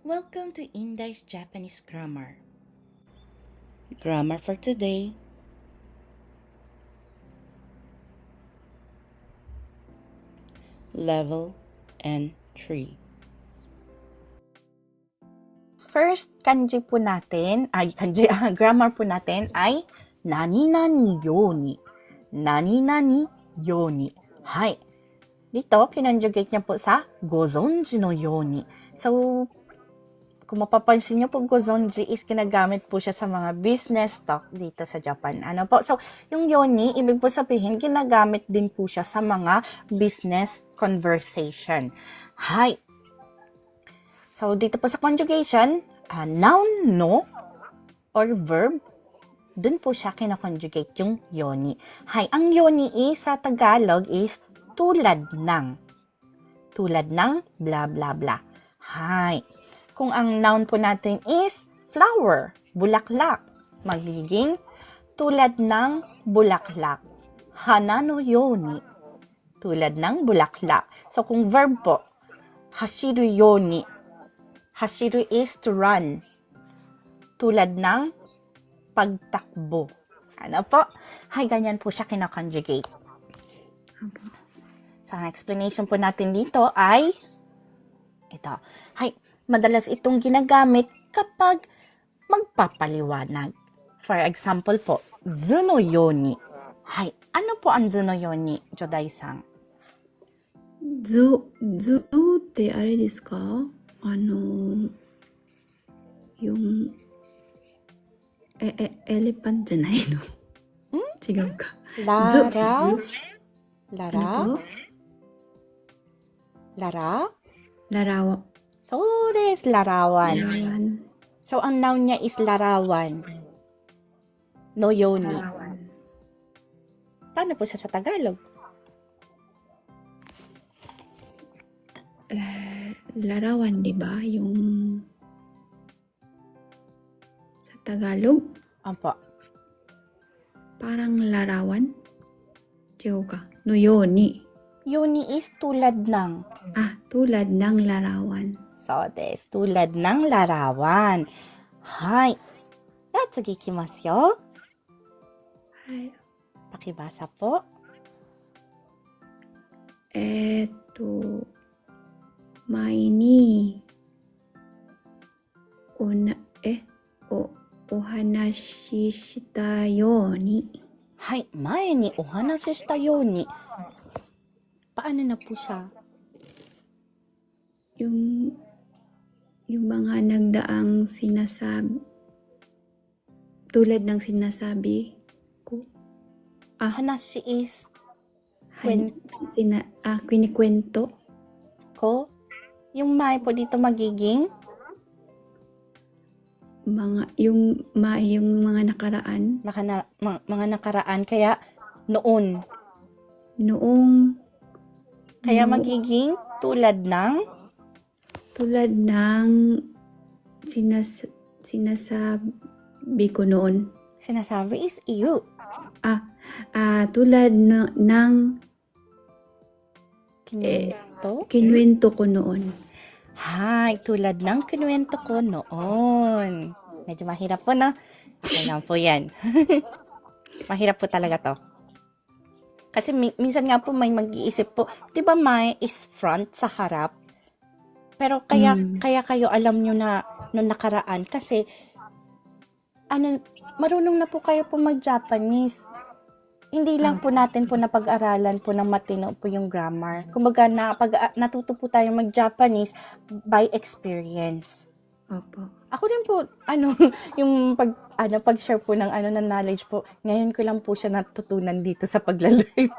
Welcome to Indai's Japanese Grammar. Grammar for today. Level N3. First kanji po natin, ay kanji, ah, grammar po natin ay nani nani yoni. Nani nani yoni. Hay. Dito, kinonjugate niya po sa gozonji no yoni. So, kung mapapansin niyo po, gozonji is kinagamit po siya sa mga business talk dito sa Japan. Ano po? So, yung yoni, ibig po sabihin, ginagamit din po siya sa mga business conversation. Hay. So, dito po sa conjugation, ah, noun no or verb, dun po siya kinakonjugate yung yoni. Hay, ang yoni is sa Tagalog is tulad ng. Tulad ng blah blah blah. Hay. Kung ang noun po natin is flower, bulaklak, magiging tulad ng bulaklak. Hanano yoni. Tulad ng bulaklak. So, kung verb po, hashiru yoni. Hashiru is to run. Tulad ng pagtakbo. Ano po? Hay, ganyan po siya kinakonjugate. So, ang explanation po natin dito ay ito. Hay, madalas itong ginagamit kapag magpapaliwanag. For example po, zuno yoni. Hay, ano po ang zuno yoni, Joday-san? 図、図ってあれですかあの、yung, え、え、エレパンじゃないの違うか。 Lara? 図 Lara? ano to? Lara? Larawa. So, is larawan. So, ang noun niya is larawan. No yoni. Paano po siya sa Tagalog? La- larawan, di ba? Yung sa Tagalog, Opo. parang larawan. Tiyoka. No yoni. Yoni is tulad ng. Ah, tulad ng larawan. So, des, tulad ng larawan. Hay. At sige, ikimasu yo. はい。 Pakibasa po. えーっと、前に、おな、え、お、お話ししたように、 Hay,前にお話ししたように. Paano na po siya? Mga nagdaang sinasabi, tulad ng sinasabi ko, Hanashi is. Han, sina, ah, kwinikwento, ko. Yung may po dito magiging? Mga, yung, ma, yung mga nakaraan, maka na, ma- mga nakaraan. Kaya noon. noong, Kaya no- magiging tulad ng Tulad ng sinas sinasabi ko noon. sinasabi is iyo. Ah, tulad no, ng Kinuwento. kinwento ko noon. Hay, tulad ng kinuwento ko noon. Medyo mahirap po, no? Ayan po yan. mahirap po talaga to. Kasi mi- minsan nga po may mag-iisip po, di ba may is front sa harap? Pero kaya, Mm. kaya kayo alam nyo na nung nakaraan kasi ano, marunong na po kayo po mag-Japanese. Hindi lang po natin po napag-aralan po ng matino po yung grammar. Kumbaga, na, pag, natuto po tayo mag-Japanese by experience. Opo. Ako din po, ano, yung pag, ano, pag-share po ng, ano, ng knowledge po, ngayon ko lang po siya natutunan dito sa paglalim.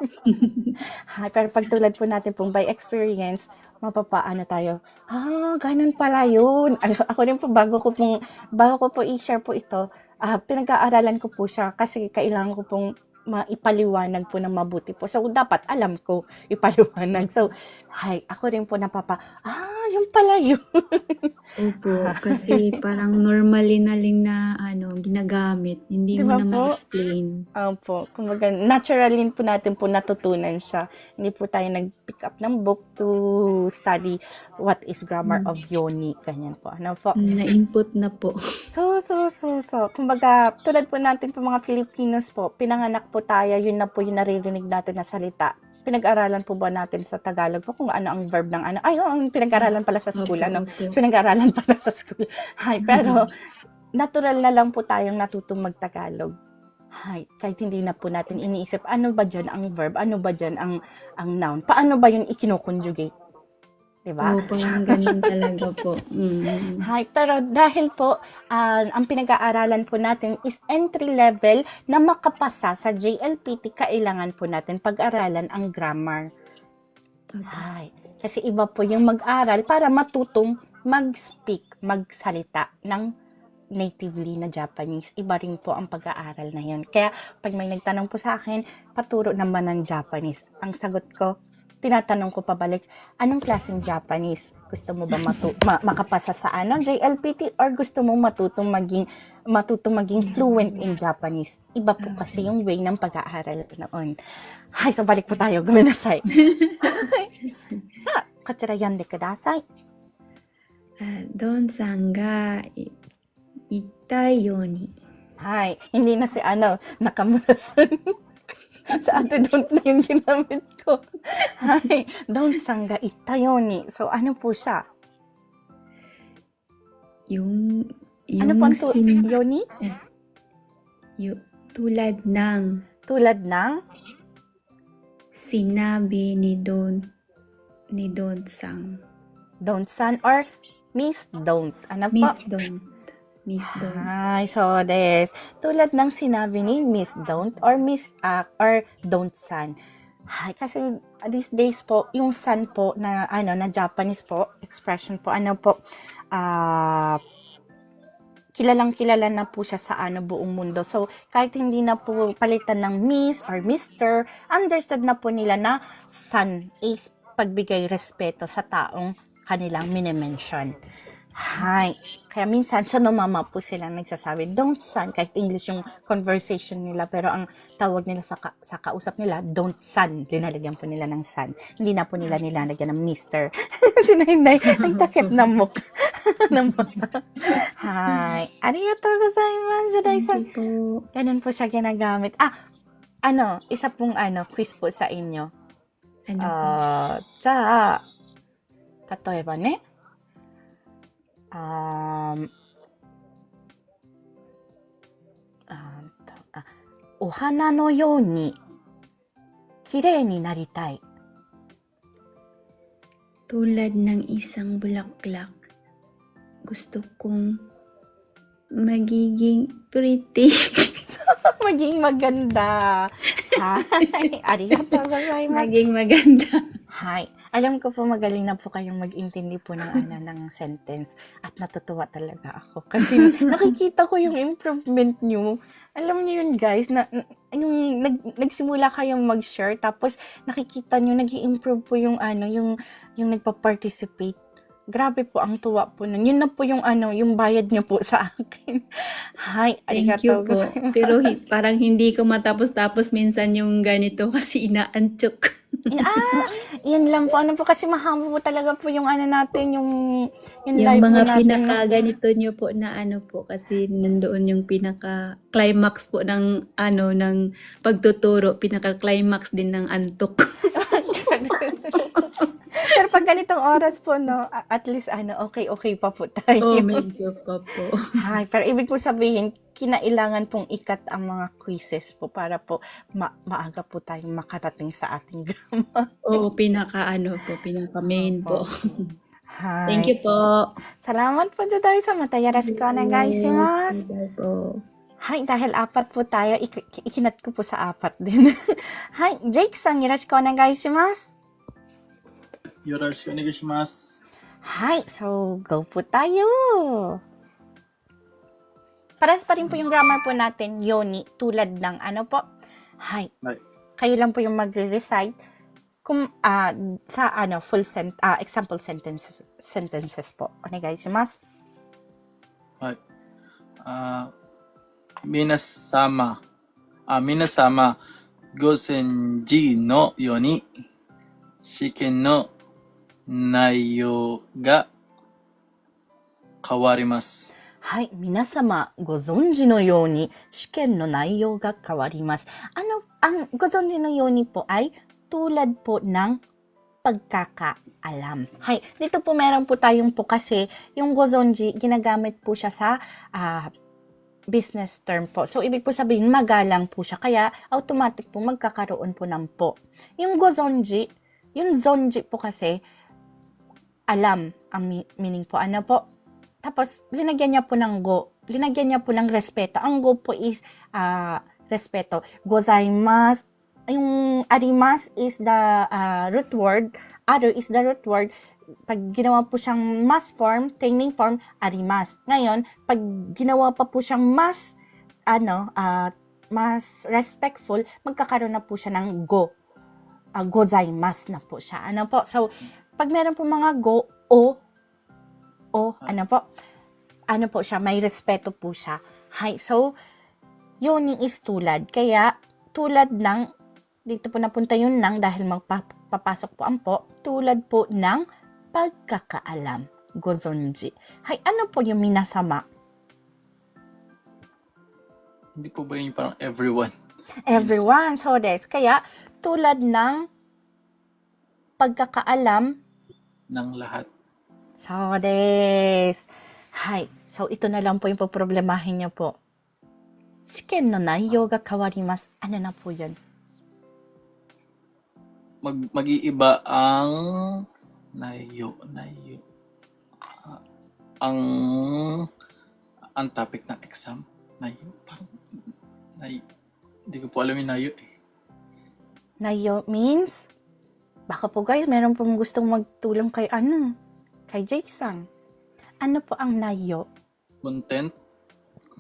ha, pero pag tulad po natin pong by experience, mapapaano tayo, ah, ganun pala yun. Ano, ako din po, bago ko pong, bago ko po i-share po ito, ah, pinag-aaralan ko po siya kasi kailangan ko pong maipaliwanag po ng mabuti po. So, dapat alam ko ipaliwanag. So, hay, ako rin po napapa, ah, yung pala yun. Opo, kasi parang normally na lang na ano, ginagamit. Hindi Di mo na po? ma-explain. Opo, kumbaga, natural din po natin po natutunan siya. Hindi po tayo nag-pick up ng book to study what is grammar of yoni. Ganyan po. Ano po? Na-input na po. So, so, so, so. Kumbaga, tulad po natin po mga Filipinos po, pinanganak po tayo, yun na po yung naririnig natin na salita. Pinag-aralan po ba natin sa Tagalog po kung ano ang verb ng ano? Ay, oh, ang pinag-aralan pala sa school, Opo, ano? opo. Pinag-aralan pala sa school. Ay, pero natural na lang po tayong natutong mag-Tagalog. Hay, kahit hindi na po natin iniisip, ano ba dyan ang verb? Ano ba dyan ang, ang noun? Paano ba yun ikinoconjugate? Diba? Oo, parang ganun talaga po. Mm. Hi, pero dahil po ah, ang pinag-aaralan po natin is entry level na makapasa sa JLPT, kailangan po natin pag-aralan ang grammar. Opo. Hi. Kasi iba po yung mag-aral para matutong mag-speak, magsalita ng natively na Japanese. Iba rin po ang pag-aaral na yun. Kaya pag may nagtanong po sa akin, paturo naman ng Japanese. Ang sagot ko, tinatanong ko pabalik, anong klaseng Japanese? Gusto mo ba matu- ma- makapasa sa ano, JLPT or gusto mo matutong maging matutong maging fluent in Japanese? Iba po kasi yung way ng pag-aaral noon. Hay, so balik po tayo. Gumanasay. ah, katsura yande kudasai. Ah, uh, Don-san ga itta yoni. Hi, hindi na si ano, Nakamura-san. sa ate don't na yung ginamit ko. Hay. Don't sang ga itta yoni. So, ano po siya? Yung, yung Ano po ang tu- sin- yoni? yu- tulad ng Tulad ng? sinabi ni Don ni Don Sang. Don't san or miss don't. Ano po? Miss Don. Miss Don. Ay, so des. Tulad ng sinabi ni Miss Don't or Miss uh, or Don't San. Ay, kasi these days po, yung san po na ano na Japanese po, expression po, ano po, ah kilalang kilala na po siya sa ano buong mundo. So, kahit hindi na po palitan ng Miss or Mister, understood na po nila na san is pagbigay respeto sa taong kanilang minimension. Hi. Kaya minsan sa mama po sila nagsasabi, don't son, kahit English yung conversation nila, pero ang tawag nila sa, ka- sa kausap nila, don't son. Linalagyan po nila ng son. Hindi na po nila nilalagyan ng mister. Sinahinday, nagtakip ng muk. ng mukha. Hi. Arigatou gozaimasu, Juday-san. Thank you po. Ganun po siya ginagamit. Ah, ano, isa pong ano, quiz po sa inyo. Ano po? あーじゃあ、例えばね、 あーあーとあお花のように綺麗になりたい。 Tulad ng isang bulaklak, gusto kong magiging pretty. Maging maganda. Hi. Arigatou gozaimasu. maging maganda. Hi. Alam ko po magaling na po kayong mag-intindi po ng ano ng sentence at natutuwa talaga ako kasi nakikita ko yung improvement nyo. Alam niyo yun guys, na, yung nag, nagsimula kayong mag-share tapos nakikita nyo nag improve po yung ano, yung yung nagpa-participate. Grabe po ang tuwa po nun. Yun na po yung ano, yung bayad nyo po sa akin. Hi, Thank you po. Pero parang hindi ko matapos-tapos minsan yung ganito kasi inaantok. Ah, yun lang po. Ano po kasi mahaba po talaga po yung ano natin, yung, yung, Yung live mga po natin. pinaka ganito nyo po na ano po kasi nandoon yung pinaka climax po ng ano ng pagtuturo, pinaka climax din ng antok. Pero pag ganitong oras po, no, at least, ano, okay-okay pa po tayo. oh, medyo pa po. Ay, pero ibig po sabihin, kinailangan pong ikat ang mga quizzes po para po ma- maaga po tayong makarating sa ating grammar. Oo, pinaka ano po, pinaka main po. Hi. Thank you po. Salamat po, Juday, sa mata. Yoroshiku onegaishimasu. Bye po. Hi, dahil apat po tayo, ik- ikinat ko po sa apat din. Hi, Jake san, yoroshiku onegaishimasu. よろしくお願いします。 Hi, so go po tayo. Parehas pa rin po yung grammar po natin, yoni, tulad ng ano po, hi. hi. Kayo lang po yung magre-recite kung uh, sa ano full sent uh, ah, example sentences sentences po. Onegai shimasu. Hi. Uh, minasama. Ah, uh, minasama gosenji no yoni shiken no naiyo ga kawarimasu. うに、試験の内容が変わります。はい、皆様ご存知のように試験の内容が変わります. Ano angご存知のようにpo ay tulad po ng pagkakaalam. Hay, dito po meron po tayong po kasi yung gozonji ginagamit po siya sa ah, business term po. So, ibig po sabihin, magalang po siya. Kaya, automatic po magkakaroon po ng po. Yung gozonji, yung zonji po kasi, alam ang mi- meaning po. Ano po? Tapos, linagyan niya po ng go. Linagyan niya po ng respeto. Ang go po is ah, respeto. Gozaimasu. Yung arimas is the ah, root word. Other is the root word. Pag ginawa po siyang mas form, training form, arimas. Ngayon, pag ginawa pa po siyang mas, ano, ah, mas respectful, magkakaroon na po siya ng go. Uh, gozaimasu na po siya. Ano po? So, pag meron po mga go, o, o, ano po? Ano po siya? May respeto po siya. Hi. So, yun is tulad. Kaya, tulad ng, dito po napunta yun ng dahil magpapasok po ang po, tulad po ng pagkakaalam. Gozonji. Hay, ano po yung minasama? Hindi po ba yun parang everyone? Everyone. So, des. Kaya, tulad ng pagkakaalam ng lahat. So, des. Hay. So, ito na lang po yung poproblemahin niyo po. Shiken no naiyo ga kawarimasu. Ano na po yun? Mag, mag-iiba ang nayo, nayo. Ah, ang ang topic ng exam. Nayo, parang nayo. Hindi ko po alam yung nayo eh. Naiyo means, baka po guys, meron pong gustong magtulong kay ano, kay Jake-sang. Ano po ang naiyo? Content,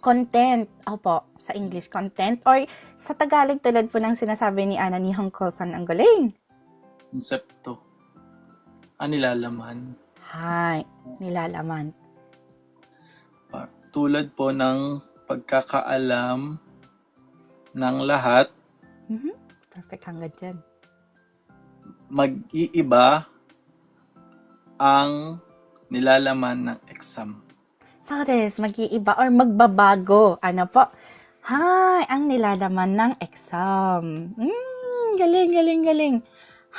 Content. Opo, sa English, content. Or sa Tagalog, tulad po ng sinasabi ni Ana ni Hong San ang galing. konsepto, ah, nilalaman. Hay, nilalaman. Pa- Tulad po ng pagkakaalam ng lahat, Mhm. Perfect hanggang dyan. mag-iiba ang nilalaman ng exam. So, des, mag-iiba or magbabago. Ano po? Hi, ang nilalaman ng exam. Mm, galing, galing, galing.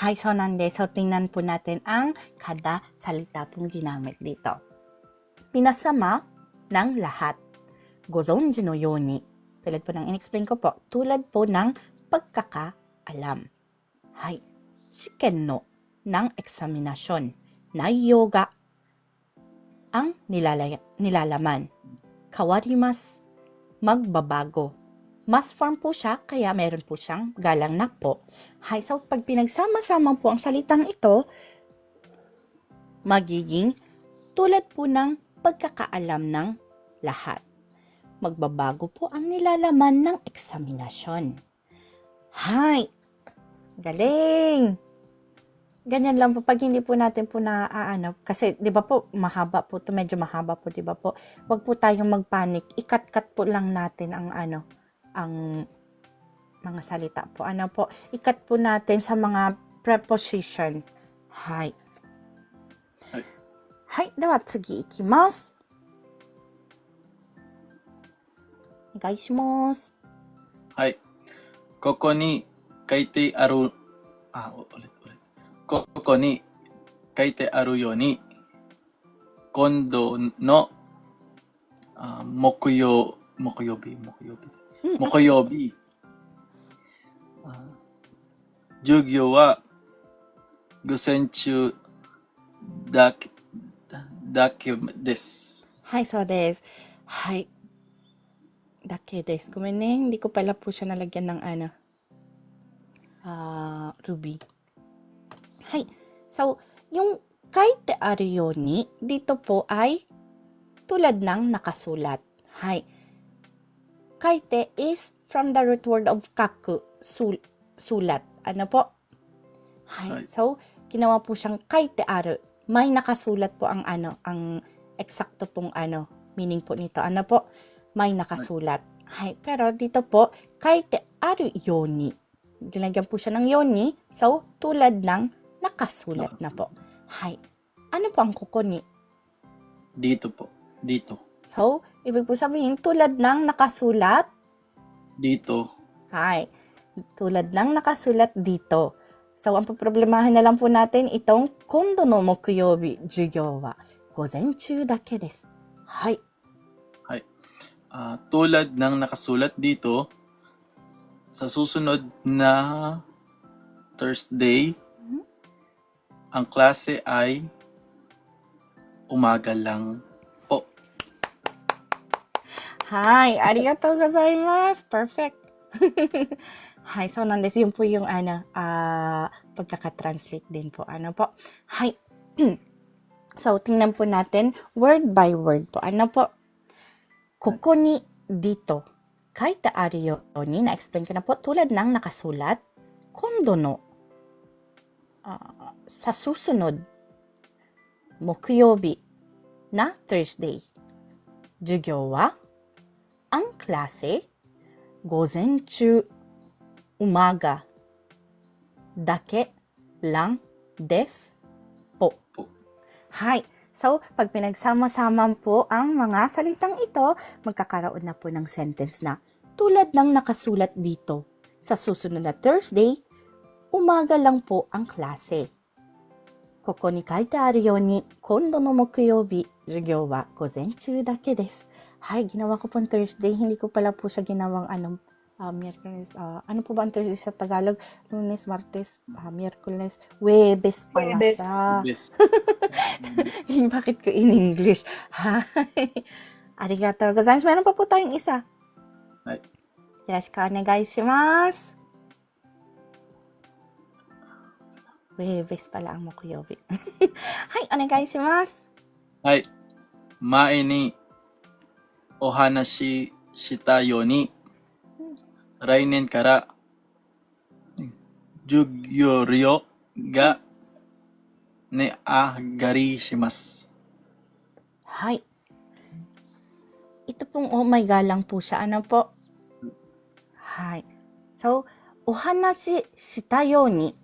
Hi, so nande. So, tingnan po natin ang kada salita pong ginamit dito. Pinasama ng lahat. Gozonji no yoni. Tulad po ng in-explain ko po. Tulad po ng pagkakaalam. Hi. Shiken no ng eksaminasyon. Naiyo ga ang nilalaya, nilalaman. Kawarimas, magbabago. Mas form po siya, kaya meron po siyang galang na po. Hay, so pag pinagsama-sama po ang salitang ito, magiging tulad po ng pagkakaalam ng lahat. Magbabago po ang nilalaman ng eksaminasyon. Hay! Galing! Ganyan lang po pag hindi po natin po na ah, ano kasi 'di ba po mahaba po to medyo mahaba po 'di ba po wag po tayong magpanic ikat-kat po lang natin ang ano ang mga salita po ano po ikat po natin sa mga preposition hi Hai. hi では次いきますお願いしますはい。ここに書いてある、あ、おulit, ulit. ここに書いてあるように、今度の、あ木曜、木曜日、木曜日、うん木曜日、あ授業は午前中だけ、だだけです。はい、そうです。はい。だけです。ごめんね。Hindi ko pala po siya nalagyan ng ano. Ah, Ruby. Hay. So, yung kaite aru yoni, dito po ay tulad ng nakasulat. Hay. Kaite is from the root word of kaku, sul, sulat. Ano po? Hay. Hay. So, ginawa po siyang kaite aru. May nakasulat po ang ano, ang eksakto pong ano, meaning po nito. Ano po? May nakasulat. Hay. Pero dito po, kaite aru yoni. Ginagyan po siya ng yoni. So, tulad ng nakasulat na po. Hay. Ano po ang kukuni? Dito po. Dito. So, ibig po sabihin, tulad ng nakasulat, Dito. Hi. Tulad ng nakasulat dito. So, ang problemahin na lang po natin itong kondo no mokuyobi jugyo wa gozenchu dake desu. Hi. Ah, tulad ng nakasulat dito, sa susunod na Thursday. Ang klase ay umaga lang po. Hi. Arigatou gozaimasu. Perfect. Hi. So, nandes. Yun po yung ano, ah, pagkakatranslate din po. Ano po? Hi. So, tingnan po natin word by word po. Ano po? Koko ni dito. Kaita aru yo ni na-explain ko na po tulad ng nakasulat. Kondo no sa susunod mokyobi na Thursday. Jugyo wa ang klase gozenchu umaga dake lang des. Po. Hi. So, pag pinagsama-sama po ang mga salitang ito, magkakaroon na po ng sentence na tulad ng nakasulat dito. Sa susunod na Thursday, umaga lang po ang klase. ここに書いてあるように、今度の木曜日、授業は午前中だけです。はい、ginawa ko pong Thursday. Hindi ko pala po siya ginawang anong ah, Miyerkules. ah, ano po ba ang Thursday sa Tagalog? Lunes, Martes, ah, Miyerkules, Webes pala Huwebes. siya. Yes. Bakit ko in English? Hi. Arigatou gozaimasu. Meron pa po tayong isa. Hi. Yoroshiku onegai shimasu. Huwebes pala ang Mukuyobi. Hi, ano onegai shimasu. Hi. Mae ni ohanashi shita yo ni rainen kara jugyo ryo ga ne agari shimasu. Hi. Ito pong oh my god lang po siya. Ano po? Hi. So, ohanashi shita yo ni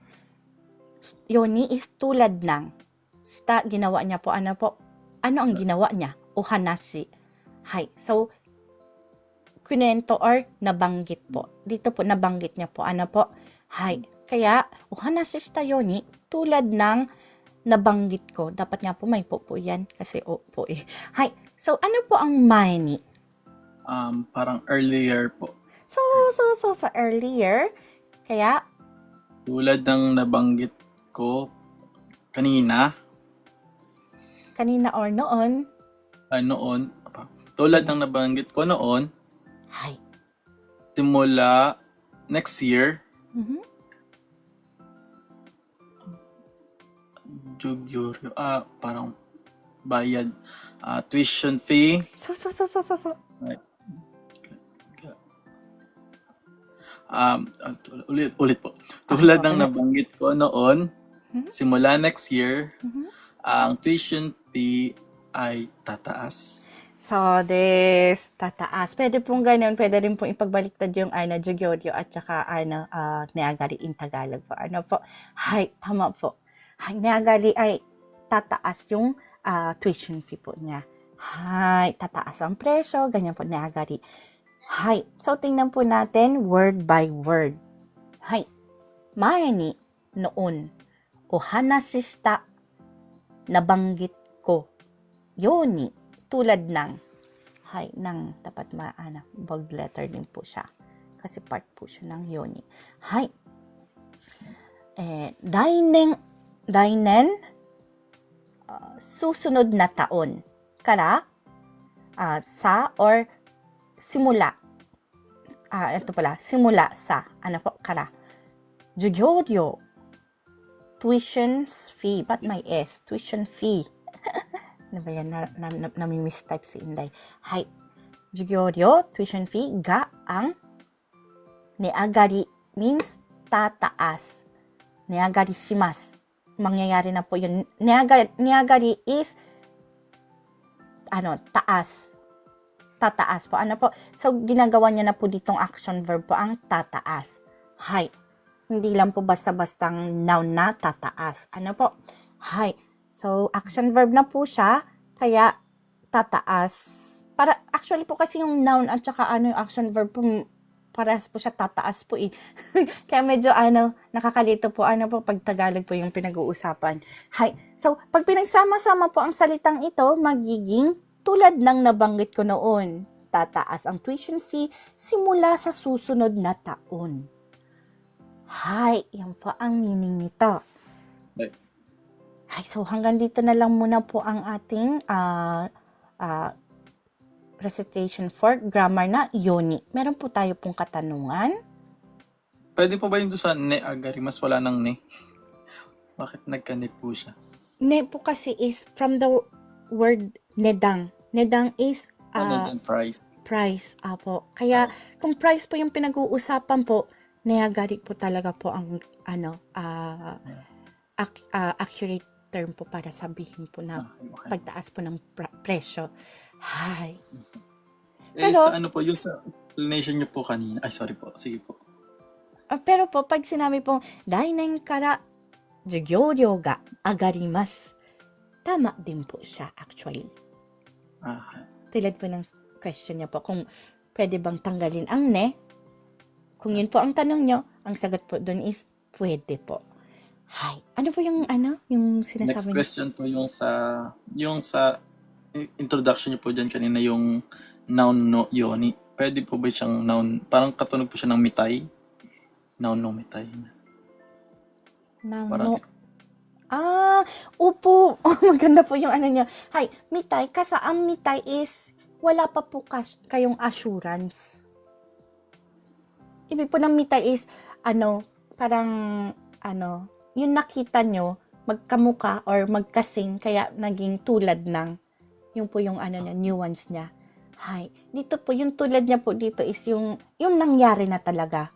Yoni is tulad ng. Shita, ginawa niya po. Ano po? Ano ang ginawa niya? Ohanashi. Hi. So, kunento or nabanggit po. Dito po, nabanggit niya po. Ano po? Hi. Kaya, ohanashi shita yoni, tulad ng nabanggit ko. Dapat nga po may po po yan. Kasi o po eh. Hi. So, ano po ang may ni? Um, parang earlier po. So, so, so, sa earlier. Kaya, Tulad ng nabanggit ko kanina, kanina or noon, ah, noon, apa, tulad ng nabanggit ko noon, hi. simula next year, Mhm. Jugyoryo, ah, parang bayad, ah, tuition fee, So, so, so, so, so, so. um, ah, tul- ulit, ulit po. Tulad ng ulit. nabanggit ko noon, Mhm. simula next year, Mhm. ang tuition fee ay tataas. So, this, tataas. Pwede pong ganun. Pwede rin pong ipagbaliktad yung ano, Jugyoryo at saka ano, uh, Neagari in Tagalog po. Ano po? Hi, tama po. Hi, Neagari ay tataas yung ah, tuition fee po niya. Hi, tataas ang presyo. Ganyan po, Neagari. Hi. So, tingnan po natin word by word. Hi. Mae ni, noon, o hanasi shita, nabanggit ko, yoni, tulad ng, hay, ng, dapat maana, bold letter din po siya. Kasi part po siya ng yoni. Hay. Eh, dainen, dainen, ah, susunod na taon. Kara, ah, sa or simula. Ah, ito pala, simula sa, ano po, kara. Jugyoryo, tuition fee. Ba't may S? Tuition fee. ano ba yan? Na, na, na, nami-mistype si Inday. Hai. Jugyoryo, tuition fee, ga ang neagari means tataas. neagari shimasu. Mangyayari na po yun. Neagari, neagari is ano, taas. Tataas po. Ano po? So, ginagawa niya na po ditong action verb po ang tataas. Hay. Hindi lang po basta-bastang noun na tataas. Ano po? Hay. So, action verb na po siya. Kaya, tataas. Para, actually po kasi yung noun at saka ano yung action verb po, parehas po siya tataas po eh. Kaya medyo ano, nakakalito po ano po pag Tagalog po yung pinag-uusapan. Hay. So, pag pinagsama-sama po ang salitang ito, magiging tulad ng nabanggit ko noon. Tataas ang tuition fee simula sa susunod na taon. Hay, yan po ang meaning nito. Right. Hay, so hanggang dito na lang muna po ang ating ah ah, recitation for grammar na yoni. Meron po tayo pong katanungan. Pwede po ba yung doon sa ne agari? Mas wala ng ne. Bakit nagka-ne po siya? Ne po kasi is from the word nedang. Nedang is ano ah, price? price. Apo. Kaya kung price po yung pinag-uusapan po, Niagaric po talaga po ang ano uh, ac- uh, accurate term po para sabihin po na ah, pagtaas po ng pr- presyo. Hi. Mm-hmm. Eh, pero, sa ano po, yung sa explanation niyo po kanina, ay sorry po, sige po. Uh, pero po, pag sinabi pong, dainen kara jugyoryo ga agarimas, tama din po siya actually. Ah. Tulad po ng question niya po, kung pwede bang tanggalin ang ne kung yun po ang tanong niyo, ang sagot po dun is, pwede po. Hay. Ano po yung, ano, yung next sinasabi niyo? question po yung sa yung sa introduction niyo po dyan kanina yung noun no yoni. Pwede po ba siyang noun? Parang katunog po siya ng mitay. Noun no mitay. Na, Parang no. Ah, upo. Maganda po yung ano niya. Hay, mitay. Kasi ang mitay is, wala pa po kas- kayong assurance. Ibig po ng mitay is, ano, parang, ano, yung nakita nyo, magkamuka or magkasing, kaya naging tulad ng, yung po yung ano niya, nuance niya. Hay, dito po, yung tulad niya po dito is yung, yung nangyari na talaga.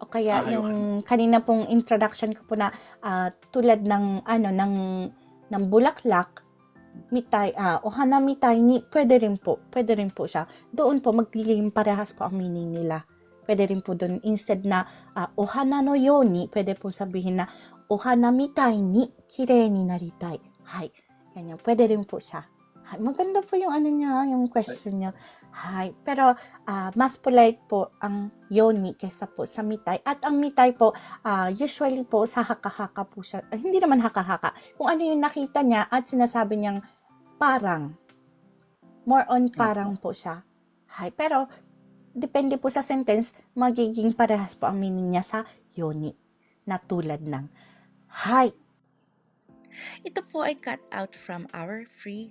O kaya Ah, okay. yung kanina pong introduction ko po na ah, tulad ng ano ng ng bulaklak mitay ah ohana mitay ni pwede rin po pwede rin po siya. Doon po magiging parehas po ang meaning nila. Pwede rin po doon instead na ah, ohana no yoni pwede po sabihin na ohana mitay ni kirei ni naritay hay ganyan. Pwede rin po siya Hay, maganda po yung ano niya, yung question niya. Hay, pero ah, mas polite po ang yoni kaysa po sa mitay. At ang mitay po, ah, usually po sa haka-haka po siya. ah, hindi naman haka-haka. Kung ano yung nakita niya at sinasabi niyang parang. More on parang po siya. Hay, pero depende po sa sentence, magiging parehas po ang meaning niya sa yoni. Na tulad ng, Hay, Ito po ay cut out from our free